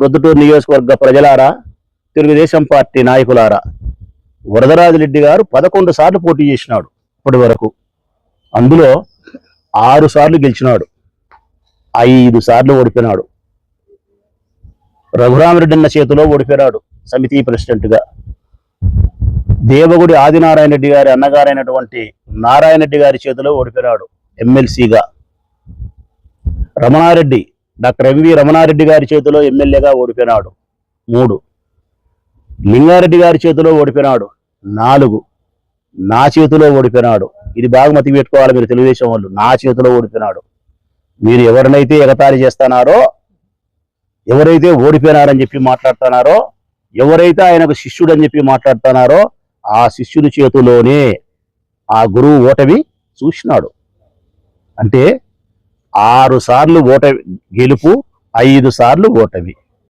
ప్రొద్దుటూరు నియోజకవర్గ ప్రజలారా తెలుగుదేశం పార్టీ నాయకులారా వరదరాజరెడ్డి గారు పదకొండు సార్లు పోటీ చేసినాడు ఇప్పటి వరకు అందులో ఆరు సార్లు గెలిచినాడు ఐదు సార్లు ఓడిపోయినాడు. రఘురామరెడ్డి అన్న చేతిలో ఓడిపోయినాడు సమితి ప్రెసిడెంట్గా. దేవగుడి ఆదినారాయణ రెడ్డి గారి అన్నగారైనటువంటి నారాయణ రెడ్డి గారి చేతిలో ఓడిపోయినాడు ఎమ్మెల్సీగా. రమణారెడ్డి డాక్టర్ ఎంవి రమణారెడ్డి గారి చేతిలో ఎమ్మెల్యేగా ఓడిపోయినాడు. మూడు. లింగారెడ్డి గారి చేతిలో ఓడిపోయినాడు. నాలుగు. నా చేతిలో ఓడిపోయినాడు. ఇది బాగా మతి పెట్టుకోవాలి మీరు తెలుగుదేశం వాళ్ళు. నా చేతిలో ఓడిపోయినాడు. మీరు ఎవరినైతే ఎగతాళి చేస్తున్నారో ఎవరైతే ఓడిపోయినారని చెప్పి మాట్లాడుతున్నారో ఎవరైతే ఆయనకు శిష్యుడు అని చెప్పి మాట్లాడుతున్నారో ఆ శిష్యుడి చేతిలోనే ఆ గురువు ఓటమి చూసినాడు. అంటే ఆరు సార్లు ఓటమి గెలుపు ఐదు సార్లు ఓటమి.